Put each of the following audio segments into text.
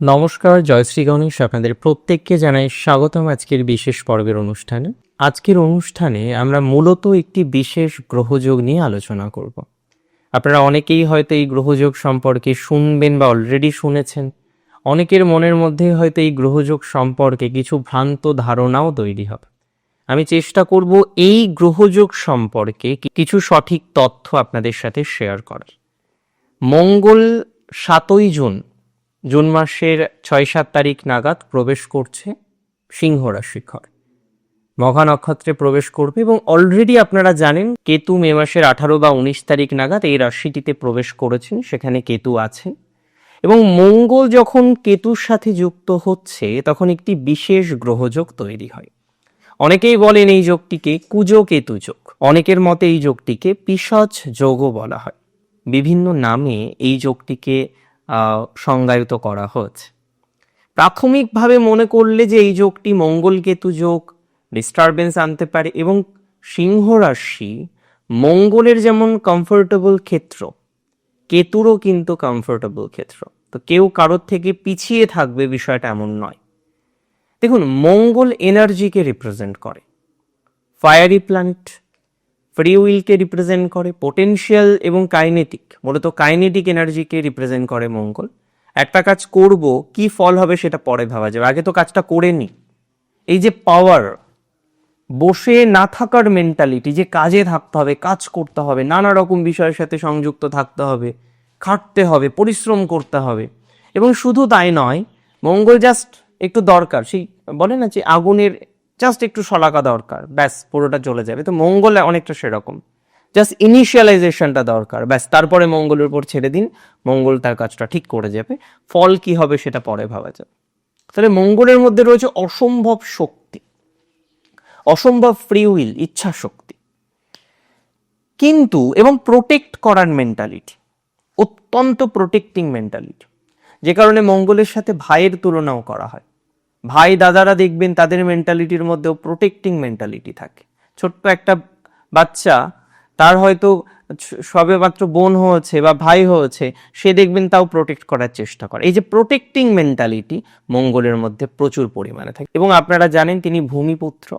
নমস্কার জয়শ্রী গণেশ আপনাদের প্রত্যেককে জানাই স্বাগতম আজকের বিশেষ পর্বের অনুষ্ঠানে। আজকের অনুষ্ঠানে আমরা মূলত একটি বিশেষ গ্রহযোগ নিয়ে আলোচনা করব। আপনারা অনেকেই হয়তো এই গ্রহযোগ সম্পর্কে শুনবেন বা অলরেডি শুনেছেন। অনেকের মনের মধ্যে হয়তো এই গ্রহযোগ সম্পর্কে কিছু ভ্রান্ত ধারণাও তৈরি হবে। আমি চেষ্টা করব এই গ্রহযোগ সম্পর্কে কিছু সঠিক তথ্য আপনাদের সাথে শেয়ার করার। মঙ্গল সাতই জুন জুন মাসের ছয় সাত তারিখ নাগাদ প্রবেশ করছে সিংহ রাশি ঘর মঘা নক্ষত্রে প্রবেশ করবে এবং অলরেডি আপনারা জানেন কেতু মে মাসের আঠারো বা উনিশ তারিখ নাগাদ এই রাশিটিতে প্রবেশ করেছেন, সেখানে কেতু আছেন। এবং মঙ্গল যখন কেতুর সাথে যুক্ত হচ্ছে, তখন একটি বিশেষ গ্রহযোগ তৈরি হয়। অনেকেই বলেন এই যোগটিকে কুজো কেতু যোগ। অনেকের মতে এই যোগটিকে পিশাচ যোগও বলা হয়। বিভিন্ন নামে এই যোগটিকে সংজ্ঞায়িত করা হয়েছে। প্রাথমিকভাবে মনে করলে যে এই যোগটি মঙ্গল কেতু যোগ ডিস্টারবেন্স আনতে পারে এবং সিংহ রাশি মঙ্গলের যেমন কমফোর্টেবল ক্ষেত্র, কেতুরও কিন্তু কমফোর্টেবল ক্ষেত্র। তো কেউ কারোর থেকে পিছিয়ে থাকবে বিষয়টা এমন নয়। দেখুন, মঙ্গল এনার্জিকে রিপ্রেজেন্ট করে। ফায়ারি প্ল্যানেট ফ্রি উইলকে রিপ্রেজেন্ট করে পোটেনশিয়াল এবং কাইনেটিক মূলত কাইনেটিক এনার্জিকে রিপ্রেজেন্ট করে মঙ্গল। একটা কাজ করব, কি ফল হবে সেটা পরে ভাবা যাবে। আগে তো কাজটা করে নি। এই যে পাওয়ার বসে না থাকার মেন্টালিটি যে কাজে থাকতে হবে, কাজ করতে হবে, নানা রকম বিষয়ের সাথে সংযুক্ত থাকতে হবে, খাটতে হবে, পরিশ্রম করতে হবে। এবং শুধু তাই নয়, মঙ্গল জাস্ট একটু দরকার, সেই বলে না যে আগুনের জাস্ট একটু শলাকা দরকার, ব্যাস, পুরোটা চলে যাবে। তো মঙ্গল অনেকটা সেরকম। জাস্ট ইনিশিয়ালাইজেশনটা দরকার, ব্যাস, তারপরে মঙ্গলের উপর ছেড়ে দিন, মঙ্গল তার কাজটা ঠিক করে যাবে। ফল কি হবে সেটা পরে ভাবা যাবে। তাহলে মঙ্গলের মধ্যে রয়েছে অসম্ভব শক্তি। অসম্ভব ফ্রি উইল ইচ্ছা শক্তি। কিন্তু, এবং প্রোটেক্ট করার মেন্টালিটি অত্যন্ত প্রোটেক্টিং মেন্টালিটি যে কারণে মঙ্গলের সাথে ভাইয়ের তুলনাও করা হয়। ভাই দাদারা দেখবেন তাদের মেন্টালিটির মধ্যেও প্রোটেক্টিং মেন্টালিটি থাকে। ছোট্ট একটা বাচ্চা, তার হয়তো সবে মাত্র বোন হয়েছে বা ভাই হয়েছে, সে দেখবেন তাও প্রোটেক্ট করার চেষ্টা করে। এই যে প্রোটেক্টিং মেন্টালিটি মঙ্গলের মধ্যে প্রচুর পরিমাণে থাকে। এবং আপনারা জানেন তিনি ভূমিপুত্র।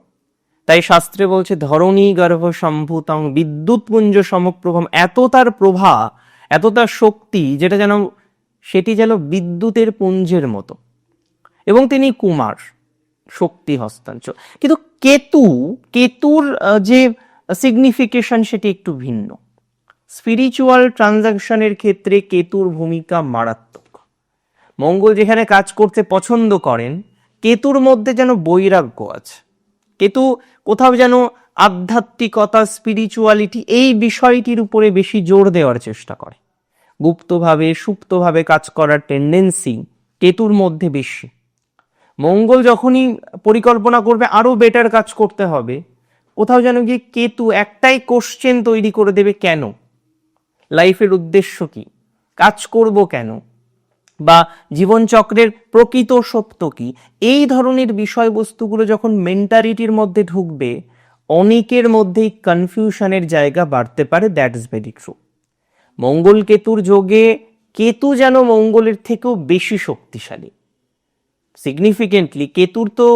তাই শাস্ত্রে বলছে, ধরণী গর্ভ সম্ভূতং বিদ্যুৎ পুঞ্জ সমপ্রভম। এত তার প্রভা, এত তার শক্তি, যেটা যেন, সেটি যেন বিদ্যুতের পুঞ্জের মতো। এবং তিনি কুমার, শক্তি হস্তাঞ্চল। কিন্তু কেতু, কেতুর যে সিগনিফিকেশন সেটি একটু ভিন্ন। স্পিরিচুয়াল ট্রানজাকশনের ক্ষেত্রে কেতুর ভূমিকা মারাত্মক। মঙ্গল যেখানে কাজ করতে পছন্দ করেন, কেতুর মধ্যে যেন বৈরাগ্য আছে। কেতু কোথাও যেন আধ্যাত্মিকতা স্পিরিচুয়ালিটি এই বিষয়টির উপরে বেশি জোর দেওয়ার চেষ্টা করে। গুপ্তভাবে, সুপ্তভাবে কাজ করার টেন্ডেন্সি কেতুর মধ্যে বেশি। মঙ্গল যখনই পরিকল্পনা করবে আরও বেটার কাজ করতে হবে। কোথাও যেন গিয়ে কেতু একটাই কোশ্চেন তৈরি করে দেবে, কেন? লাইফের উদ্দেশ্য কি? কাজ করব কেন? বা জীবনচক্রের প্রকৃত সত্য কি? এই ধরনের বিষয়বস্তুগুলো যখন মেন্টালিটির মধ্যে ঢুকবে, অনেকের মধ্যেই কনফিউশনের জায়গা বাড়তে পারে দ্যাট ইজ ভেরি ট্রু মঙ্গল কেতুর যোগে কেতু যেন মঙ্গলের থেকেও বেশি শক্তিশালী। সিগনিফিকেন্টলি কেতুর তো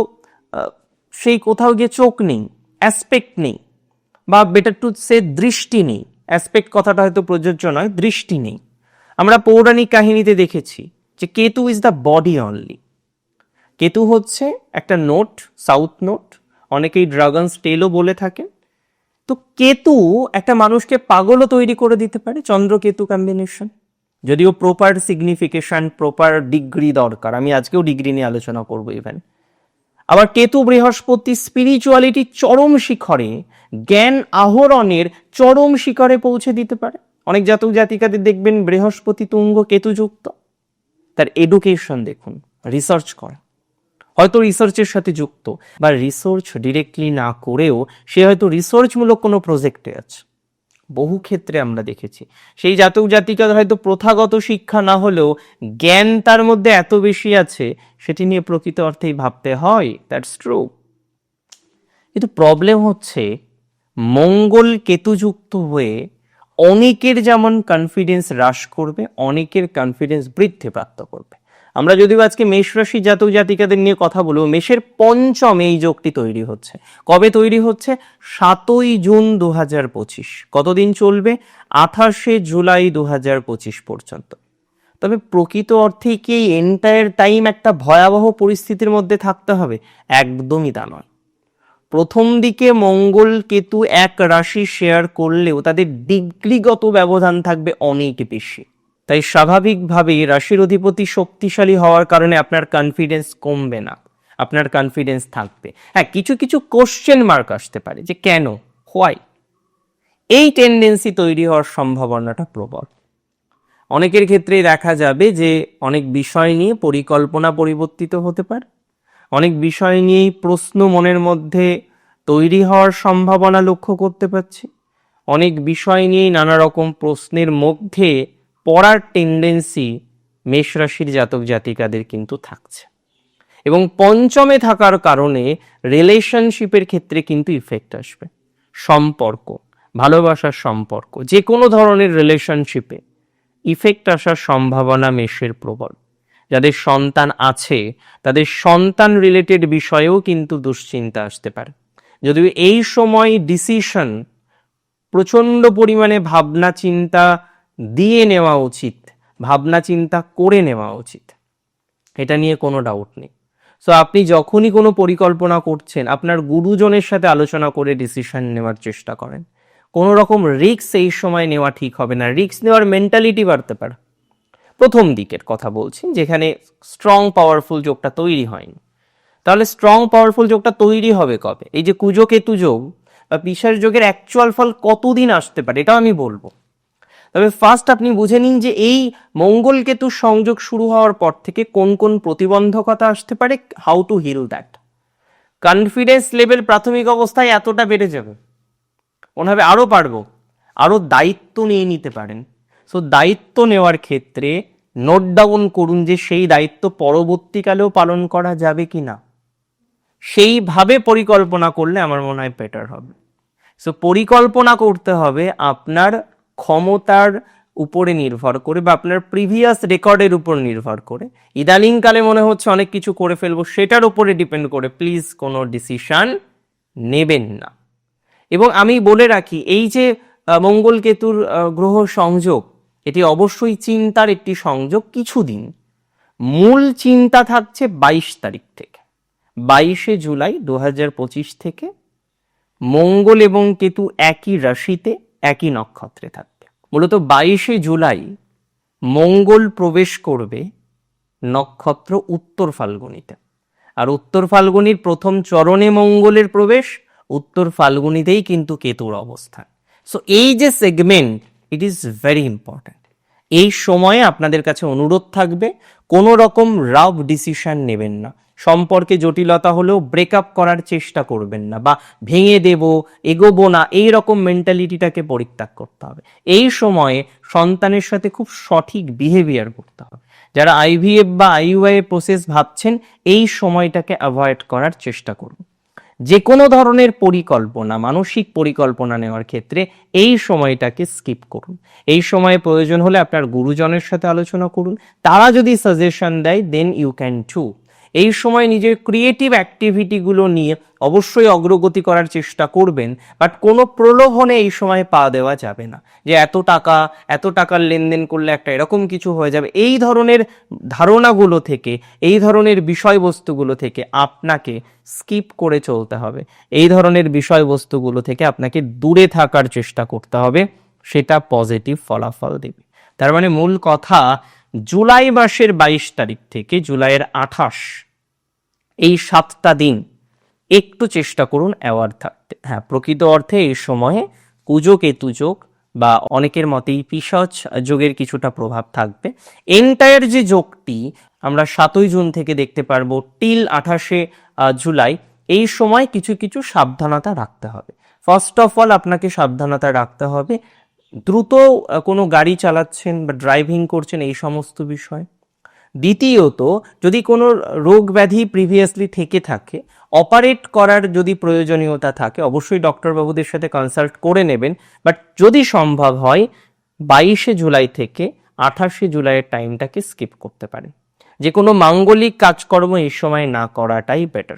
সেই কোথাও গিয়ে চোখ নেই অ্যাসপেক্ট নেই, বা বেটার টু সে দৃষ্টি নেই অ্যাসপেক্ট কথাটা হয়তো প্রযোজ্য নয়, দৃষ্টি নেই। আমরা পৌরাণিক কাহিনীতে দেখেছি যে Ketu is the body only Ketu হচ্ছে একটা নোট সাউথ নোট অনেকেই ড্রাগন স্টেলও বলে থাকেন। তো কেতু একটা মানুষকে পাগলও তৈরি করে দিতে পারে চন্দ্র কেতু কম্বিনেশন যদিও প্রপার সিগনিফিকেশন প্রপার ডিগ্রি দরকার। আমি আজকেও ডিগ্রি নিয়ে আলোচনা করব ইভেন আবার কেতু বৃহস্পতি স্পিরিচুয়ালিটি চরম শিখরে, জ্ঞান আহরণের চরম শিখরে পৌঁছে দিতে পারে। অনেক জাতক জাতিকাদের দেখবেন বৃহস্পতি তুঙ্গ কেতুযুক্ত। তার এডুকেশন দেখুন রিসার্চ করা। হয়তো রিসার্চের সাথে যুক্ত, বা রিসার্চ ডিরেক্টলি না করেও সে হয়তো রিসার্চমূলক কোনো প্রজেক্টে আছে। বহু ক্ষেত্রে আমরা দেখেছি। সেই জাতক জাতিকার হয়তো প্রথাগত শিক্ষা না হলেও জ্ঞান তার মধ্যে এত বেশি আছে, সেটি নিয়ে প্রকৃত অর্থেই ভাবতে হয়। দ্যাটস ট্রু কিন্তু প্রবলেম হচ্ছে, মঙ্গল কেতুযুক্ত হয়ে অনেকের যেমন কনফিডেন্স হ্রাস করবে, অনেকের কনফিডেন্স বৃদ্ধি প্রাপ্ত করবে। আমরা যদিও আজকে মেষ রাশি জাতক জাতিকাদের নিয়ে কথা বলব, মেষের পঞ্চম এই যোগটি তৈরি হচ্ছে। কবে তৈরি হচ্ছে? সাতই জুন দু হাজার পঁচিশ। কতদিন চলবে? আঠাশে জুলাই দু হাজার পঁচিশ পর্যন্ত। তবে প্রকৃত অর্থে কি এই এন্টায়ার টাইম একটা ভয়াবহ পরিস্থিতির মধ্যে থাকতে হবে? একদমই তা নয়। প্রথম দিকে মঙ্গল কেতু এক রাশি শেয়ার করলেও তাদের ডিগ্রিগত ব্যবধান থাকবে অনেক বেশি। তাই স্বাভাবিকভাবেই রাশির অধিপতি শক্তিশালী হওয়ার কারণে আপনার কনফিডেন্স কমবে না, আপনার কনফিডেন্স থাকবে। হ্যাঁ কিছু কিছু কোশ্চেন মার্ক আসতে পারে যে কেন হোয়াই এই টেন্ডেন্সি তৈরি হওয়ার সম্ভাবনাটা প্রবল। অনেকের ক্ষেত্রেই দেখা যাবে যে অনেক বিষয় নিয়ে পরিকল্পনা পরিবর্তিত হতে পারে, অনেক বিষয় নিয়েই প্রশ্ন মনের মধ্যে তৈরি হওয়ার সম্ভাবনা লক্ষ্য করতে পারছি, অনেক বিষয় নিয়েই নানা রকম প্রশ্নের মধ্যে পড়ার টেন্ডেন্সি মেষ রাশির জাতক জাতিকাদের কিন্তু থাকছে। এবং পঞ্চমে থাকার কারণে রিলেশনশিপের ক্ষেত্রে কিন্তু ইফেক্ট আসবে। সম্পর্ক, ভালোবাসার সম্পর্ক যে কোনো ধরনের রিলেশনশিপে ইফেক্ট আসার সম্ভাবনা মেষের প্রবল। যাদের সন্তান আছে, তাদের সন্তান রিলেটেড বিষয়েও কিন্তু দুশ্চিন্তা আসতে পারে। যদিও এই সময় ডিসিশন প্রচণ্ড পরিমাণে ভাবনা চিন্তা দিয়ে নেওয়া উচিত, ভাবনা চিন্তা করে নেওয়া উচিত। এটা নিয়ে কোনো ডাউট নেই। সো আপনি যখনই কোনো পরিকল্পনা করছেন, আপনার গুরুজনের সাথে আলোচনা করে ডিসিশন নেওয়ার চেষ্টা করেন। কোনো রকম রিস্ক এই সময় নেওয়া ঠিক হবে না। রিস্ক নেওয়ার মেন্টালিটি বাড়তে পারে। প্রথম দিকের কথা বলছি, যেখানে স্ট্রং পাওয়ারফুল যোগটা তৈরি হয়নি। তাহলে স্ট্রং পাওয়ারফুল যোগটা তৈরি হবে কবে? এই যে কুজো কেতু যোগ বা পিসার যোগের অ্যাকচুয়াল ফল কতদিন আসতে পারে, এটাও আমি বলব। তবে ফার্স্ট আপনি বুঝে নিন যে এই মঙ্গল কেতু সংযোগ শুরু হওয়ার পর থেকে কোন কোন প্রতিবন্ধকতা আসতে পারে how to heal that confidence level প্রাথমিক অবস্থায় এতটা বেড়ে যাবে। মনে হবে আরও পারব আরও দায়িত্ব নিয়ে নিতে পারেন। সো দায়িত্ব নেওয়ার ক্ষেত্রে নোট ডাউন করুন যে সেই দায়িত্ব পরবর্তীকালেও পালন করা যাবে কি না। সেইভাবে পরিকল্পনা করলে আমার মনে হয় বেটার হবে। সো পরিকল্পনা করতে হবে আপনার ক্ষমতার উপরে নির্ভর করে বা আপনার প্রিভিয়াস রেকর্ডের উপর নির্ভর করে। ইদানিংকালে মনে হচ্ছে অনেক কিছু করে ফেলব, সেটার উপরে ডিপেন্ড করে প্লিজ কোনো ডিসিশান নেবেন না। এবং আমি বলে রাখি, এই যে মঙ্গল কেতুর গ্রহ সংযোগ, এটি অবশ্যই চিন্তার একটি সংযোগ কিছুদিন। মূল চিন্তা থাকছে বাইশ তারিখ থেকে। বাইশে জুলাই দু থেকে মঙ্গল এবং কেতু একই রাশিতে, একই নক্ষত্রে থাকবে। মূলত বাইশে জুলাই মঙ্গল প্রবেশ করবে নক্ষত্র উত্তর ফাল্গুনিতে। আর উত্তর ফাল্গুনির প্রথম চরণে মঙ্গলের প্রবেশ, উত্তর ফাল্গুনিতেই কিন্তু কেতুর অবস্থান। সো এই যে segment it is very important এই সময়ে আপনাদের কাছে অনুরোধ থাকবে, কোনো রকম রাফ ডিসিশন নেবেন না। সম্পর্কে জটিলতা হলেও ব্রেকআপ করার চেষ্টা করবেন না বা ভেঙে দেব, এগোবো না, এই রকম মেন্টালিটিটাকে পরিত্যাগ করতে হবে। এই সময়ে সন্তানের সাথে খুব সঠিক বিহেভিয়ার করতে হবে। যারা আইভিএফ বা আইইউআই প্রসেস ভাবছেন, এই সময়টাকে অ্যাভয়েড করার চেষ্টা করুন। যে কোনো ধরনের পরিকল্পনা, মানসিক পরিকল্পনা নেওয়ার ক্ষেত্রে এই সময়টাকে স্কিপ করুন। এই সময়ে প্রয়োজন হলে আপনার গুরুজনের সাথে আলোচনা করুন। তারা যদি সাজেশন দেয় দেন ইউ ক্যান টু এই সময় নিজের ক্রিয়েটিভ অ্যাক্টিভিটিগুলো নিয়ে অবশ্যই অগ্রগতি করার চেষ্টা করবেন বাট কোনো প্রলোভনে এই সময় পা দেওয়া যাবে না। যে এত টাকা, এত টাকার লেনদেন করলে একটা এরকম কিছু হয়ে যাবে, এই ধরনের ধারণাগুলো থেকে, এই ধরনের বিষয়বস্তুগুলো থেকে আপনাকে স্কিপ করে চলতে হবে। এই ধরনের বিষয়বস্তুগুলো থেকে আপনাকে দূরে থাকার চেষ্টা করতে হবে, সেটা পজিটিভ ফলাফল দেবে। তার মানে মূল কথা জুলাই মাসের বাইশ তারিখ থেকে জুলাইয়ের আঠাশ। এই সাতটা দিন একটু চেষ্টা করুন অ্যাওয়ার্ড থাকতে। হ্যাঁ প্রকৃত অর্থে এই সময়ে কুজো কেতু যোগ বা অনেকের মতেই পিসচ যোগের কিছুটা প্রভাব থাকবে। এন্টায়ার যে যোগটি আমরা সাতই জুন থেকে দেখতে পারব টিল আঠাশে জুলাই, এই সময় কিছু কিছু সাবধানতা রাখতে হবে। ফার্স্ট অফ অল আপনাকে সাবধানতা রাখতে হবে দ্রুত কোনো গাড়ি চালাচ্ছেন বা ড্রাইভিং করছেন এই সমস্ত বিষয়। দ্বিতীয়ত, যদি কোনো রোগ ব্যাধি প্রিভিয়াসলি থেকে থাকে অপারেট করার যদি প্রয়োজনীয়তা থাকে, অবশ্যই ডক্টরবাবুদের সাথে কনসাল্ট করে নেবেন। বাট যদি সম্ভব হয়, বাইশে জুলাই থেকে আঠাশে জুলাইয়ের টাইমটাকে স্কিপ করতে পারেন। যে কোনো মাঙ্গলিক কাজকর্ম এই সময় না করাটাই বেটার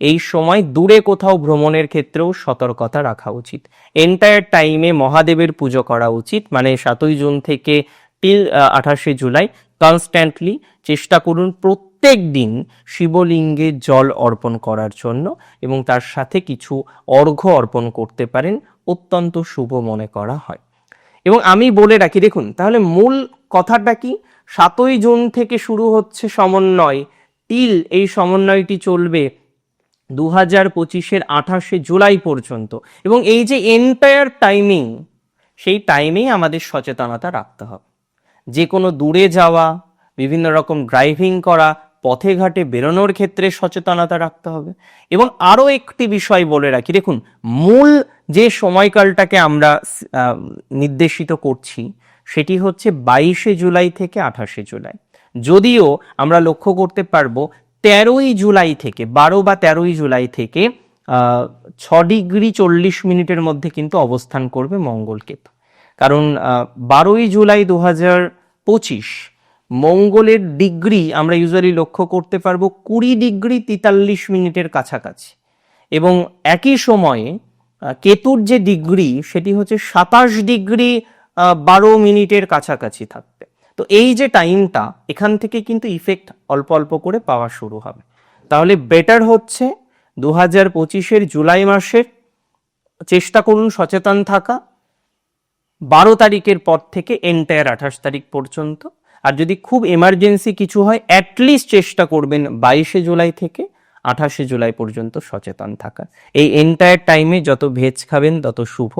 এই সময় দূরে কোথাও ভ্রমণের ক্ষেত্রেও সতর্কতা রাখা উচিত। এন্টায়ার টাইমে মহাদেবের পুজো করা উচিত মানে সাতই জুন থেকে টিল আঠাশে জুলাই। কনস্ট্যান্টলি চেষ্টা করুন প্রত্যেক দিন শিবলিঙ্গে জল অর্পণ করার জন্য এবং তার সাথে কিছু অর্ঘ্য অর্পণ করতে পারেন, অত্যন্ত শুভ মনে করা হয়। এবং আমি বলে রাখি, দেখুন, তাহলে মূল কথাটা কি? সাতই জুন থেকে শুরু হচ্ছে সমন্বয়। টিল এই সমন্বয়টি চলবে দু হাজার পঁচিশের আঠাশে জুলাই পর্যন্ত। এবং এই যে এন্টায়ার টাইমিং, সেই টাইমেই আমাদের সচেতনতা রাখতে হবে। যে কোনো দূরে যাওয়া, বিভিন্ন রকম ড্রাইভিং করা, পথে ঘাটে বেরোনোর ক্ষেত্রে সচেতনতা রাখতে হবে। এবং আরও একটি বিষয় বলে রাখি, দেখুন, মূল যে সময়কালটাকে আমরা নির্দেশিত করছি, সেটি হচ্ছে বাইশে জুলাই থেকে আঠাশে জুলাই। যদিও আমরা লক্ষ্য করতে পারব তেরোই জুলাই থেকে, বারো বা তেরোই জুলাই থেকে ছ ডিগ্রি চল্লিশ মিনিটের মধ্যে কিন্তু অবস্থান করবে মঙ্গলকেতু। কারণ বারোই জুলাই দু হাজার পঁচিশ মঙ্গলের ডিগ্রি আমরা ইউজুয়ালি লক্ষ্য করতে পারব কুড়ি ডিগ্রি তেতাল্লিশ মিনিটের কাছাকাছি। এবং একই সময়ে কেতুর যে ডিগ্রি, সেটি হচ্ছে সাতাশ ডিগ্রি বারো মিনিটের কাছাকাছি থাকবে তো এই যে টাইমটা এখান থেকে কিন্তু ইফেক্ট অল্প অল্প করে পাওয়া শুরু হবে। তাহলে বেটার হচ্ছে দু হাজার পঁচিশের জুলাই মাসের। চেষ্টা করুন সচেতন থাকা। বারো তারিখের পর থেকে এন্টায়ার আঠাশ তারিখ পর্যন্ত। আর যদি খুব এমার্জেন্সি কিছু হয় অ্যাটলিস্ট চেষ্টা করবেন বাইশে জুলাই থেকে আঠাশে জুলাই পর্যন্ত সচেতন থাকা। এই এন্টায়ার টাইমে যত ভেজ খাবেন, তত শুভ।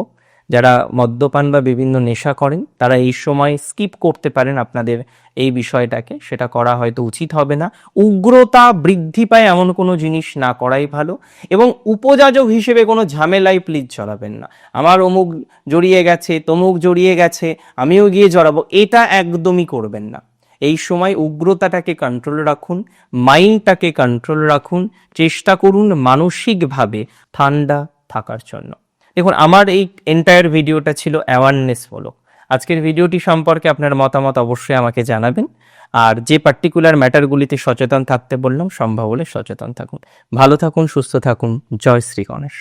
যারা মদ্যপান বা বিভিন্ন নেশা করেন, তারা এই সময় স্কিপ করতে পারেন আপনাদের এই বিষয়টাকে। সেটা করা হয়তো উচিত হবে না। উগ্রতা বৃদ্ধি পায় এমন কোনো জিনিস না করাই ভালো। এবং উপযাজক হিসেবে কোনো ঝামেলাই প্লিজ জড়াবেন না। আমার অমুক জড়িয়ে গেছে, তমুক জড়িয়ে গেছে, আমিও গিয়ে জড়াবো। এটা একদমই করবেন না। এই সময় উগ্রতাটাকে কন্ট্রোল রাখুন মাইন্ডটাকে কন্ট্রোল রাখুন, চেষ্টা করুন মানসিকভাবে ঠান্ডা থাকার জন্য। দেখুন, আমার এই এন্টায়ার ভিডিওটা ছিল অ্যাওয়ারনেস বলো। আজকের ভিডিওটি সম্পর্কে আপনার মতামত অবশ্যই আমাকে জানাবেন। আর যে পার্টিকুলার ম্যাটারগুলিতে সচেতন থাকতে বললাম, সম্ভব হলে সচেতন থাকুন। ভালো থাকুন, সুস্থ থাকুন। জয় শ্রী গণেশ।